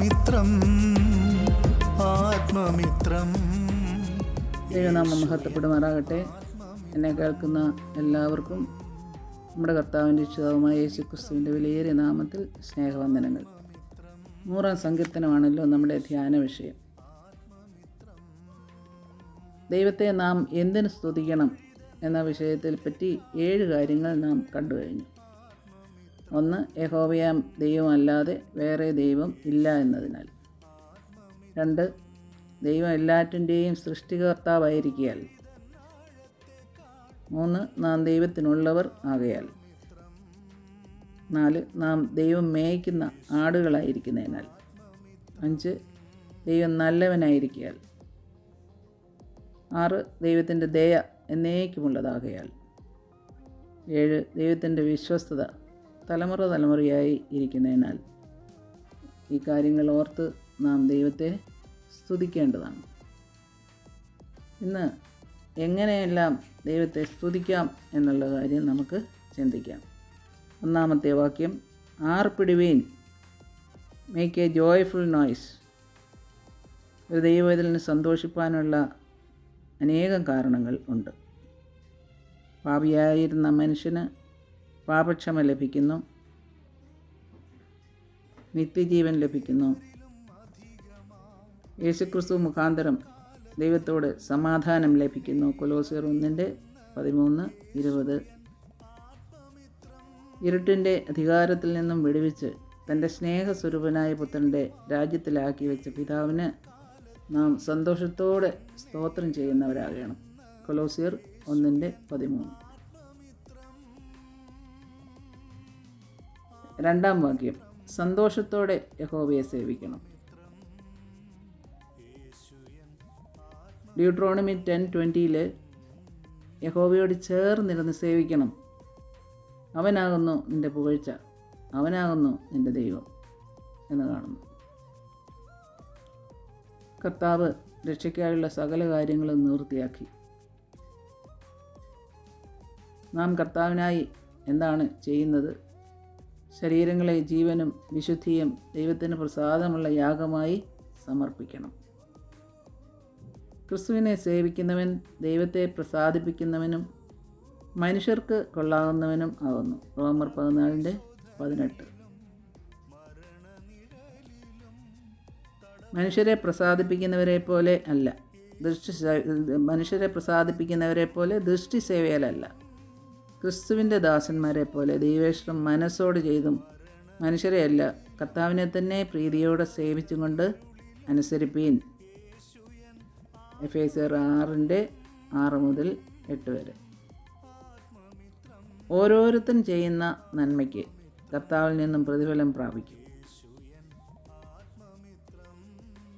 ആത്മമിത്രം ആത്മമിത്രം. ദൈവനാമം മഹത്വപ്പെടുമാറാകട്ടെ. എന്നെ കേൾക്കുന്ന എല്ലാവർക്കും നമ്മുടെ കർത്താവിന്റെ ഇച്ഛിതാവുമായ യേശു ക്രിസ്തുവിന്റെ വിലയേറിയ നാമത്തിൽ സ്നേഹവന്ദനങ്ങൾ. നൂറാം സങ്കീർത്തനമാണല്ലോ നമ്മുടെ ധ്യാന വിഷയം. ദൈവത്തെ നാം എന്തിനു സ്തുതിക്കണം എന്ന വിഷയത്തെ പറ്റി ഏഴ് കാര്യങ്ങൾ നാം കണ്ടു കഴിഞ്ഞു ഒന്ന് യഹോവയാം ദൈവമല്ലാതെ വേറെ ദൈവം ഇല്ല എന്നതിനാൽ. രണ്ട് ദൈവം എല്ലാറ്റിന്റെയും സൃഷ്ടികർത്താവായിരിക്കയാൽ. മൂന്ന് നാം ദൈവത്തിനുള്ളവർ ആകയാൽ. നാല് നാം ദൈവം മേയ്ക്കുന്ന ആടുകളായിരിക്കുന്നതിനാൽ. അഞ്ച് ദൈവം നല്ലവനായിരിക്കയാൽ. ആറ് ദൈവത്തിന്റെ ദയ എന്നേക്കുമുള്ളതാകയാൽ. ഏഴ് ദൈവത്തിന്റെ വിശ്വസ്തത തലമുറ തലമുറയായി ഇരിക്കുന്നതിനാൽ ഈ കാര്യങ്ങൾ ഓർത്ത് നാം ദൈവത്തെ സ്തുതിക്കേണ്ടതാണ്. ഇന്ന് എങ്ങനെയെല്ലാം ദൈവത്തെ സ്തുതിക്കാം എന്നുള്ള കാര്യം നമുക്ക് ചിന്തിക്കാം. ഒന്നാമത്തെ വാക്യം ആർപ്പിടുവീൻ മേക്ക് എ ജോയ്ഫുൾ നോയ്സ് ഒരു ദൈവത്തിലിന് സന്തോഷിപ്പാനുള്ള അനേകം കാരണങ്ങൾ ഉണ്ട്. പാപിയായിരുന്ന മനുഷ്യന് പാപക്ഷമ ലഭിക്കുന്നു. നിത്യജീവൻ ലഭിക്കുന്നു. യേശുക്രിസ്തു മുഖാന്തരം ദൈവത്തോട് സമാധാനം ലഭിക്കുന്നു. കൊലോസിയർ ഒന്നിന്റെ പതിമൂന്ന് ഇരുപത്. ഇരുട്ടിന്റെ അധികാരത്തിൽ നിന്നും വിടുവിച്ച് തന്റെ സ്നേഹസ്വരൂപനായ പുത്രന്റെ രാജ്യത്തിലാക്കി വെച്ച പിതാവിന് നാം സന്തോഷത്തോടെ സ്തോത്രം ചെയ്യുന്നവരാകണം. കൊലോസിയർ ഒന്നിന്റെ പതിമൂന്ന്. രണ്ടാം വാക്യം. സന്തോഷത്തോടെ യഹോവയെ സേവിക്കണം. ഡ്യൂട്രോണമി ടെൻ ട്വന്റിയിൽ യഹോവയോട് ചേർന്നിരുന്ന് സേവിക്കണം. അവനാകുന്നു നിന്റെ പുകഴ്ച. അവനാകുന്നു നിന്റെ ദൈവം എന്ന് കാണുന്നു. കർത്താവ് രക്ഷയ്ക്കായുള്ള സകല കാര്യങ്ങളും നിവൃത്തിയാക്കി. നാം കർത്താവിനായി എന്താണ് ചെയ്യുന്നത്? ശരീരങ്ങളെ ജീവനും വിശുദ്ധിയും ദൈവത്തിന് പ്രസാദമുള്ള യാഗമായി സമർപ്പിക്കണം. ക്രിസ്തുവിനെ സേവിക്കുന്നവൻ ദൈവത്തെ പ്രസാദിപ്പിക്കുന്നവനും മനുഷ്യർക്ക് കൊള്ളാവുന്നവനും ആകുന്നു റോമർ പതിനാലിന്റെ പതിനെട്ട്. മനുഷ്യരെ പ്രസാദിപ്പിക്കുന്നവരെ പോലെ അല്ല. ദൃഷ്ടി മനുഷ്യരെ പ്രസാദിപ്പിക്കുന്നവരെ പോലെ ദൃഷ്ടി സേവയിലല്ല. ക്രിസ്തുവിന്റെ ദാസന്മാരെ പോലെ ദൈവേഷ്ടം മനസ്സോട് ചെയ്തും മനുഷ്യരെയല്ല കർത്താവിനെ തന്നെ പ്രീതിയോടെ സേവിച്ചും കൊണ്ട് അനുസരിപ്പീൻ. എഫ് എസ് ആറിന്റെ ആറ് മുതൽ എട്ട് വരെ. ഓരോരുത്തൻ ചെയ്യുന്ന നന്മയ്ക്ക് കർത്താവിൽ നിന്നും പ്രതിഫലം പ്രാപിക്കും.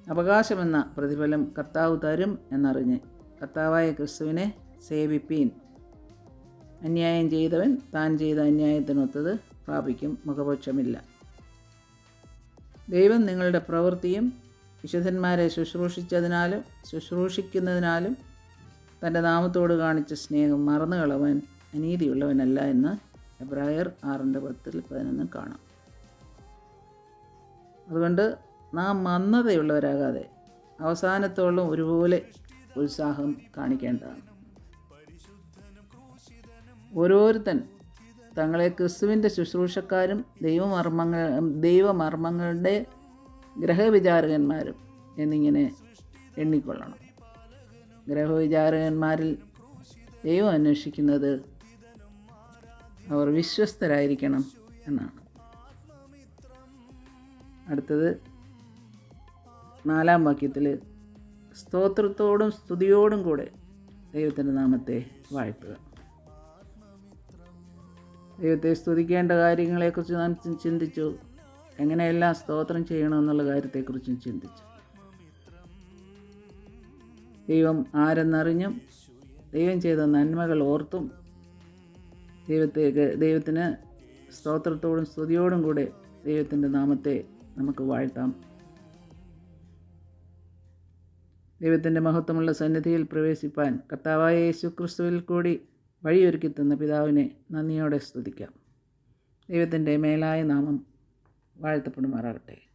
അവകാശമെന്ന പ്രതിഫലം കർത്താവ് തരും എന്നറിഞ്ഞ് കർത്താവായ ക്രിസ്തുവിനെ സേവിപ്പീൻ. അന്യായം ചെയ്തവൻ താൻ ചെയ്ത അന്യായത്തിനൊത്തത് പ്രാപിക്കും മുഖപക്ഷമില്ല. ദൈവം നിങ്ങളുടെ പ്രവൃത്തിയും വിശുദ്ധന്മാരെ ശുശ്രൂഷിച്ചതിനാലും ശുശ്രൂഷിക്കുന്നതിനാലും തന്റെ നാമത്തോട് കാണിച്ച സ്നേഹം മറന്നു കളവാൻ അനീതിയുള്ളവനല്ല എന്ന് എബ്രായർ ആറിന്റെ പത്തിൽ പതിനൊന്ന് കാണാം. അതുകൊണ്ട് നാം മന്ദതയുള്ളവരാകാതെ അവസാനത്തോളം ഒരുപോലെ ഉത്സാഹം കാണിക്കേണ്ടതാണ്. ഓരോരുത്തൻ തങ്ങളെ ക്രിസ്തുവിന്റെ ശുശ്രൂഷക്കാരും ദൈവമർമ്മങ്ങൾ ദൈവമർമ്മങ്ങളുടെ ഗ്രഹവിചാരകന്മാരും എന്നിങ്ങനെ എണ്ണിക്കൊള്ളണം. ഗ്രഹവിചാരകന്മാരിൽ ദൈവം അന്വേഷിക്കുന്നത് അവർ വിശ്വസ്തരായിരിക്കണം എന്നാണ്. അടുത്തത് നാലാം വാക്യത്തിൽ സ്തോത്രത്തോടും സ്തുതിയോടും കൂടെ ദൈവത്തിന്റെ നാമത്തെ വാഴ്ത്തുക. ദൈവത്തെ സ്തുതിക്കേണ്ട കാര്യങ്ങളെക്കുറിച്ച് നാം ചിന്തിച്ചു. എങ്ങനെയെല്ലാം സ്തോത്രം ചെയ്യണമെന്നുള്ള കാര്യത്തെക്കുറിച്ചും ചിന്തിച്ചു. ദൈവം ആരെന്നറിഞ്ഞും ദൈവം ചെയ്ത നന്മകൾ ഓർത്തും ദൈവത്തേക്ക് ദൈവത്തിന് സ്തോത്രത്തോടും സ്തുതിയോടും കൂടെ ദൈവത്തിന്റെ നാമത്തെ നമുക്ക് വാഴ്ത്താം. ദൈവത്തിന്റെ മഹത്വമുള്ള സന്നിധിയിൽ പ്രവേശിപ്പാൻ കർത്താവായ യേശു ക്രിസ്തുവിൽ കൂടി വഴിയൊരുക്കി തന്ന പിതാവിനെ നന്ദിയോടെ സ്തുതിക്കാം. ദൈവത്തിന്റെ മേലായ നാമം വാഴ്ത്തപ്പെടുമാറാകട്ടെ.